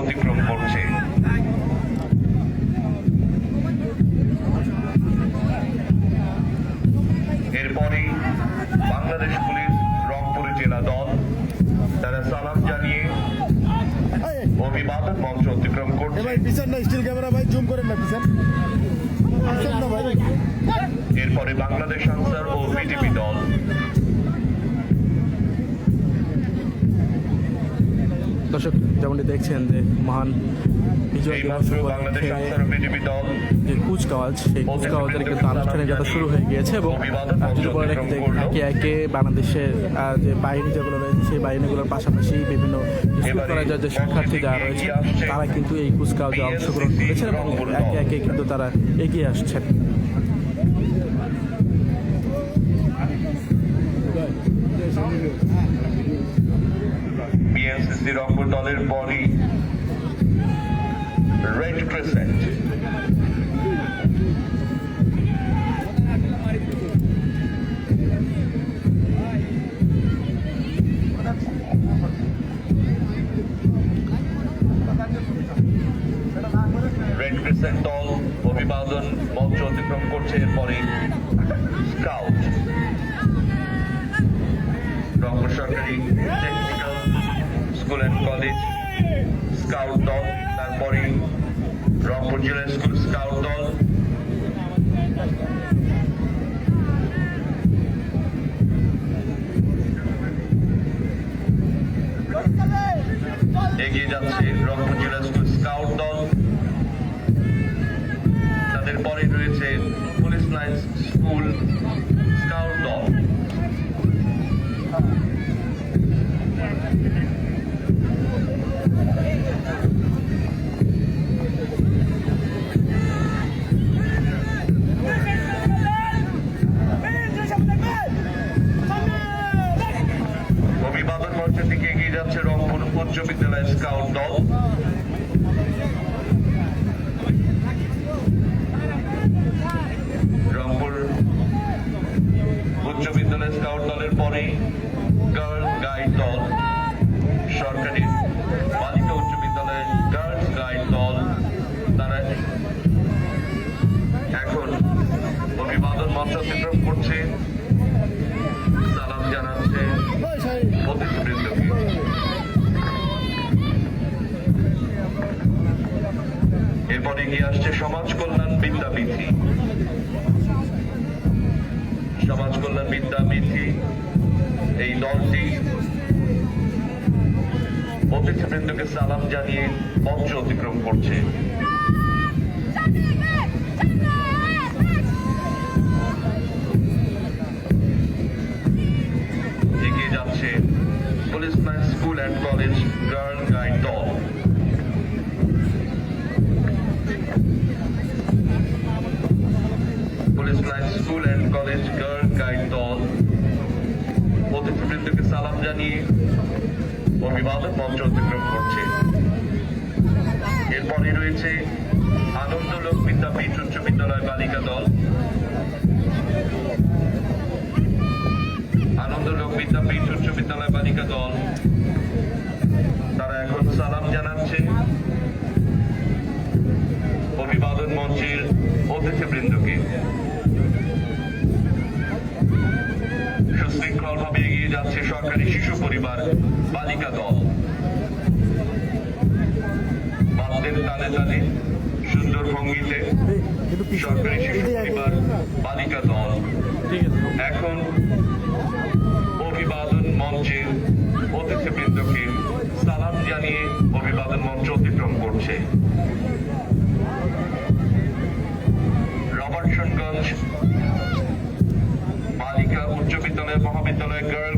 অতিক্রম করছে। এরপরেই বাংলাদেশ পুলিশ রংপুর জেলা দল তারা সালাম জানিয়ে অভিবাদন মঞ্চ অতিক্রম করছে। ভাই পিছন না স্টিল ক্যামেরা ভাই জুম করেন না পিছন। পিছন না ভাই। এরপরে বাংলাদেশ দর্শক যেমনটি দেখছেন যে মহান বিজয় দিবস যে কুচকাওয়াজ সেই কুচকাওয়াজের কিন্তু শুরু হয়ে গিয়েছে এবং যদি বলে রাখি যে একে একে বাংলাদেশের যে বাহিনী যেগুলো রয়েছে সেই বাহিনীগুলোর পাশাপাশি বিভিন্ন স্কুল কলেজের যে শিক্ষার্থী যারা রয়েছে তারা কিন্তু এই কুচকাওয়াজে অংশগ্রহণ করেছেন এবং একে একে কিন্তু তারা এগিয়ে আসছেন। বিএনসিসি রংপুর দলের পরই রেড ক্রিসেন্ট রেড ক্রিসেন্ট দল অভিবাদন অতিক্রম করছে technical school and college scout দল তারপরে রংপুর জেলা স্কুল স্কাউট দল। এগিয়ে যাচ্ছে। স্কাউট দল রংপুর উচ্চ বিদ্যালয় স্কাউট দলের পরে গার্ল গাইড দল সরকারি বালিকা উচ্চ বিদ্যালয় গার্লস গাইড দল তারা এখন অভিবাদন মঞ্চ অতিক্রম এগিয়ে আসছে সমাজ কল্যাণ বিদ্যাবিধি সমাজ কল্যাণ বিদ্যাবিধি এই দলটি অতিথিবৃন্দকে সালাম জানিয়ে মঞ্চ অতিক্রম করছে। এগিয়ে যাচ্ছে police school and college girl guide দল। Line school and college girl guide দল অতিথিবৃন্দকে সালাম জানিয়ে অভিবাদন মঞ্চ অতিক্রম করছে। এরপরে রয়েছে আনন্দলোক বিদ্যাপীঠ উচ্চ বিদ্যালয় বালিকা দল। আনন্দলোক বিদ্যাপীঠ উচ্চ বিদ্যালয় বালিকা দল। তারা এখন সালাম জানাচ্ছে অভিবাদন মঞ্চের অতিথিবৃন্দকে। বালিকা দল। বাদ্যের তালে তালে সুন্দর ভঙ্গিতে সরকারি শিশু পরিবার বালিকা দল। এখন অভিবাদন মঞ্চে অতিথিবৃন্দকে সালাম জানিয়ে অভিবাদন মঞ্চ অতিক্রম করছে। রবার্টসনগঞ্জ বালিকা উচ্চ বিদ্যালয় মহাবিদ্যালয় গার্ল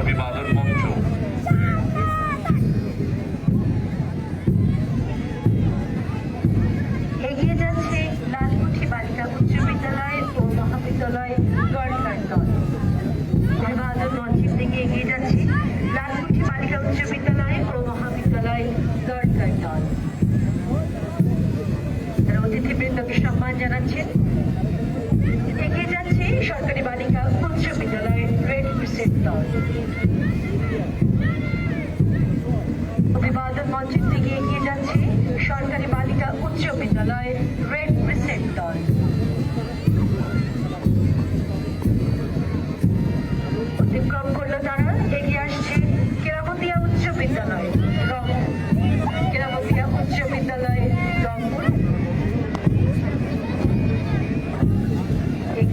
अभिवादन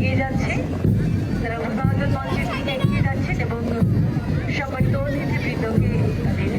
এগিয়ে যাচ্ছে। তারা অভিভাবক মঞ্চের দিকে এগিয়ে যাচ্ছে এবং সম্মানিত অতিথিবৃন্দকে তাদের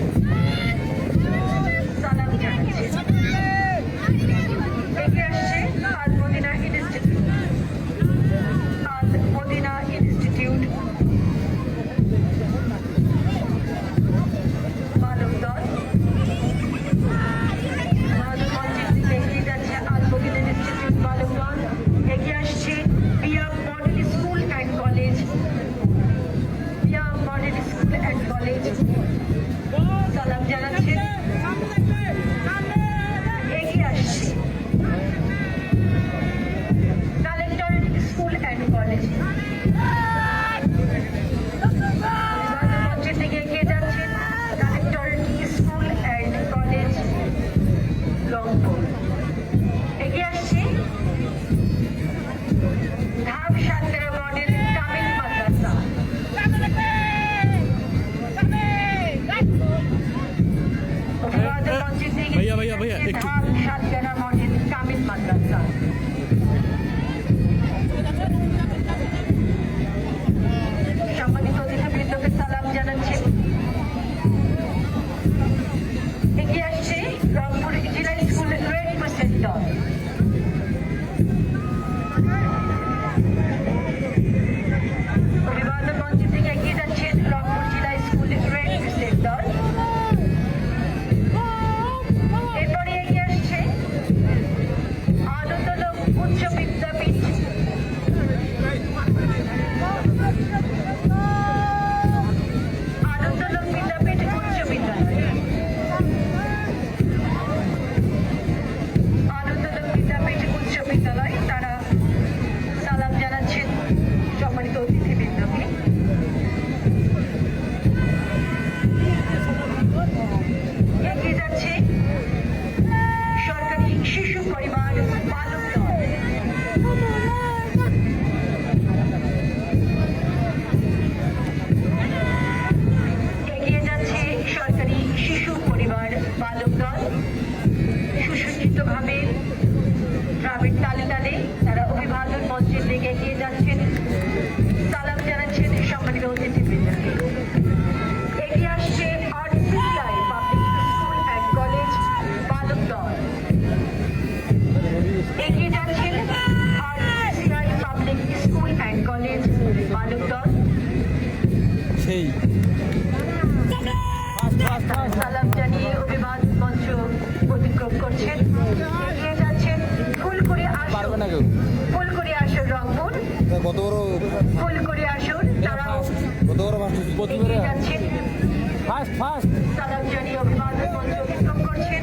সালাম জানিয়ে অভিবাদ মঞ্চ অতিক্রম করছেন। এগিয়ে যাচ্ছেন ফুলকুড়ি ফুল ফুলকুড়ি আসুন রংপুর। হ্যাঁ, কত বড় ফুলকুড়ি আসন তারাও কত বড় এগিয়ে যাচ্ছেন। ফার্স্ট ফাস্ট সালাম জানিয়ে অভিবাদ মঞ্চ অতিক্রম করছেন।